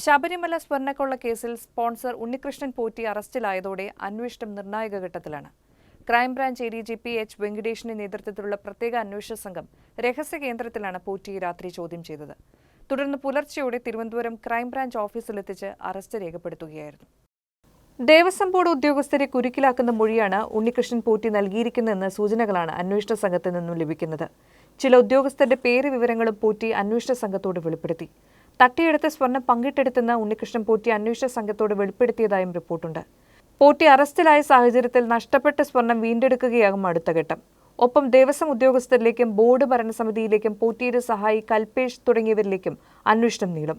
ശബരിമല സ്വർണക്കൊള്ള കേസിൽ സ്പോൺസർ ഉണ്ണികൃഷ്ണൻ പോറ്റി അറസ്റ്റിലായതോടെ അന്വേഷണം നിർണായക ഘട്ടത്തിലാണ്. Crime branch A D G P H വെങ്കടേഷിന്റെ നേതൃത്വത്തിലുള്ള പ്രത്യേക അന്വേഷണ സംഘം രഹസ്യ കേന്ദ്രത്തിലാണ് പോറ്റിയെ രാത്രി ചോദ്യം ചെയ്തത്. തുടർന്ന് പുലർച്ചെയോടെ തിരുവനന്തപുരം ക്രൈംബ്രാഞ്ച് ഓഫീസിലെത്തിച്ച് അറസ്റ്റ് രേഖപ്പെടുത്തുകയായിരുന്നു. ദേവസ്വം ബോർഡ് ഉദ്യോഗസ്ഥരെ കുരുക്കിലാക്കുന്ന മൊഴിയാണ് ഉണ്ണികൃഷ്ണൻ പോറ്റി നൽകിയിരിക്കുന്നതെന്ന സൂചനകളാണ് അന്വേഷണ സംഘത്തിൽ നിന്നും ലഭിക്കുന്നത്. ചില ഉദ്യോഗസ്ഥരുടെ പേര് വിവരങ്ങളും പോറ്റി അന്വേഷണ സംഘത്തോട് വെളിപ്പെടുത്തി. തട്ടിയെടുത്ത സ്വർണം പങ്കിട്ടെടുത്തെന്ന് ഉണ്ണികൃഷ്ണൻ പോറ്റി അന്വേഷണ സംഘത്തോട് വെളിപ്പെടുത്തിയതായും റിപ്പോർട്ടുണ്ട്. പോറ്റി അറസ്റ്റിലായ സാഹചര്യത്തിൽ നഷ്ടപ്പെട്ട സ്വർണം വീണ്ടെടുക്കുകയാകും അടുത്ത ഘട്ടം. ഒപ്പം ദേവസ്വം ഉദ്യോഗസ്ഥരിലേക്കും ബോർഡ് ഭരണസമിതിയിലേക്കും പോറ്റിയുടെ സഹായി കൽപേഷ് തുടങ്ങിയവരിലേക്കും അന്വേഷണം നീളും.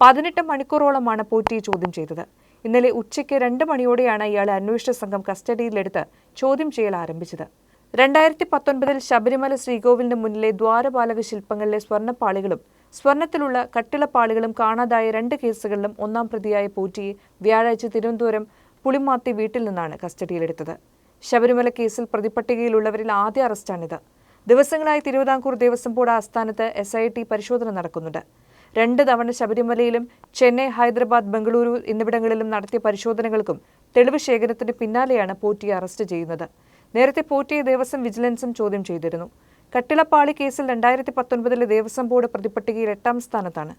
പതിനെട്ട് മണിക്കൂറോളമാണ് പോറ്റിയെ ചോദ്യം ചെയ്തത്. ഇന്നലെ ഉച്ചയ്ക്ക് രണ്ട് മണിയോടെയാണ് ഇയാളെ അന്വേഷണ സംഘം കസ്റ്റഡിയിലെടുത്ത് ചോദ്യം ചെയ്യൽ ആരംഭിച്ചത്. രണ്ടായിരത്തി പത്തൊൻപതിൽ ശബരിമല ശ്രീകോവിലിന് മുന്നിലെ ദ്വാരപാലക ശില്പങ്ങളിലെ സ്വർണപ്പാളികളും സ്വർണത്തിലുള്ള കട്ടിളപ്പാളികളും കാണാതായ രണ്ട് കേസുകളിലും ഒന്നാം പ്രതിയായ പോറ്റിയെ വ്യാഴാഴ്ച തിരുവനന്തപുരം പുളിമാത്തി വീട്ടിൽ നിന്നാണ് കസ്റ്റഡിയിലെടുത്തത്. ശബരിമല കേസിൽ പ്രതിപട്ടികയിലുള്ളവരിൽ ആദ്യ അറസ്റ്റാണിത്. ദിവസങ്ങളായി തിരുവിതാംകൂർ ദേവസ്വം ബോർഡ് ആസ്ഥാനത്ത് എസ് ഐ ടി പരിശോധന നടക്കുന്നുണ്ട്. രണ്ട് തവണ ശബരിമലയിലും ചെന്നൈ ഹൈദരാബാദ് ബംഗളൂരു എന്നിവിടങ്ങളിലും നടത്തിയ പരിശോധനകൾക്കും തെളിവ് ശേഖരത്തിന് പിന്നാലെയാണ് പോറ്റിയെ അറസ്റ്റ് ചെയ്യുന്നത്. നേരത്തെ പോറ്റിയെ ദേവസ്വം വിജിലൻസും ചോദ്യം ചെയ്തിരുന്നു. കട്ടിളപ്പാളി കേസിൽ രണ്ടായിരത്തി പത്തൊൻപതിലെ ദേവസ്വം ബോർഡ് പ്രതിപട്ടികയിൽ എട്ടാം സ്ഥാനത്താണ്.